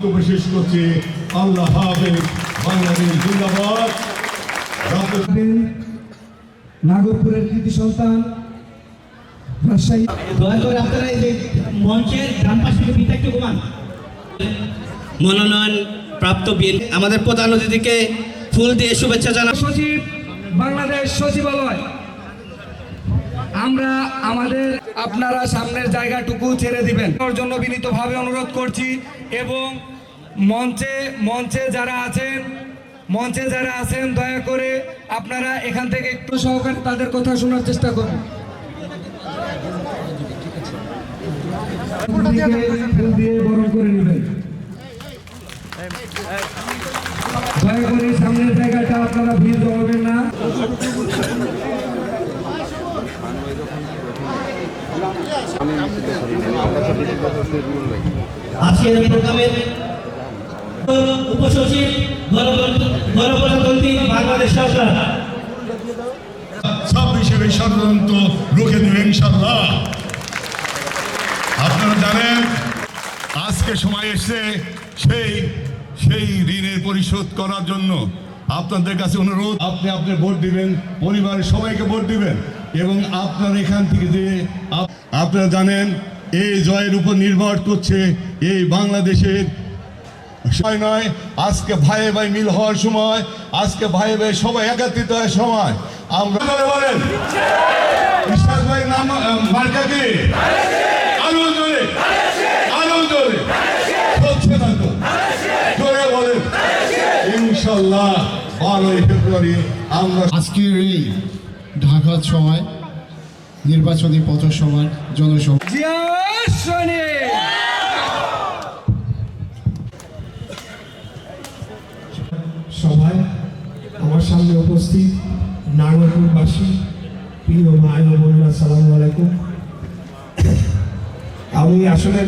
বক্তব্য শেষ করছি। আল্লাহ হাফেজ বাংলাদেশ জিন্দাবাদ। নাগরপুরের কৃতি সন্তান রাজশাহী। দয়া করে আপনারা এই যে মঞ্চের ডান পাশে একটু একটু ঘুমান। মনোনয়ন প্রাপ্ত বিন আমাদের প্রধান অতিথিকে ফুল দিয়ে শুভেচ্ছা জানা সচিব বাংলাদেশ সচিবালয়। আমরা আমাদের আপনারা সামনের জায়গাটুকু ছেড়ে দিবেন। ওর জন্য বিনীতভাবে অনুরোধ করছি এবং মঞ্চে মঞ্চে যারা আছেন, মঞ্চে যারা আছেন, দয়া করে আপনারা এখান থেকে একটু সহকারে তাদের কথা শোনার চেষ্টা করুন। দয়া করে সামনের জায়গাটা আপনারা ভিড় জমাবেন না। আজকের প্রোগ্রামের উপসচিব গণপ্রজাতন্ত্রী বাংলাদেশ সরকার। আজকে সময় সেই সেই ঋণের পরিশোধ করার জন্য। আপনাদের কাছে অনুরোধ, আপনি আপনি ভোট দিবেন, পরিবারের সবাইকে ভোট দিবেন। এবং আপনার এখান থেকে যে আপ- আপনারা জানেন, এই জয়ের উপর নির্ভর করছে এই বাংলাদেশের নয়, আজকে ভাই ভাই মিল হওয়ার সময়, আজকে ভাই ভাই সবাই একত্রিত হওয়ার সময়। আমরা বলেন ইশাক ভাই বলেন। ইনশাল্লাহ আমরা আজকের এই ঢাকার সময় নির্বাচনী পথসভার জনসভা। সভায় আমার সামনে উপস্থিত নাগরপুরবাসী প্রিয় মায় ও বোনেরা সালামু আলাইকুম। আমি আসলে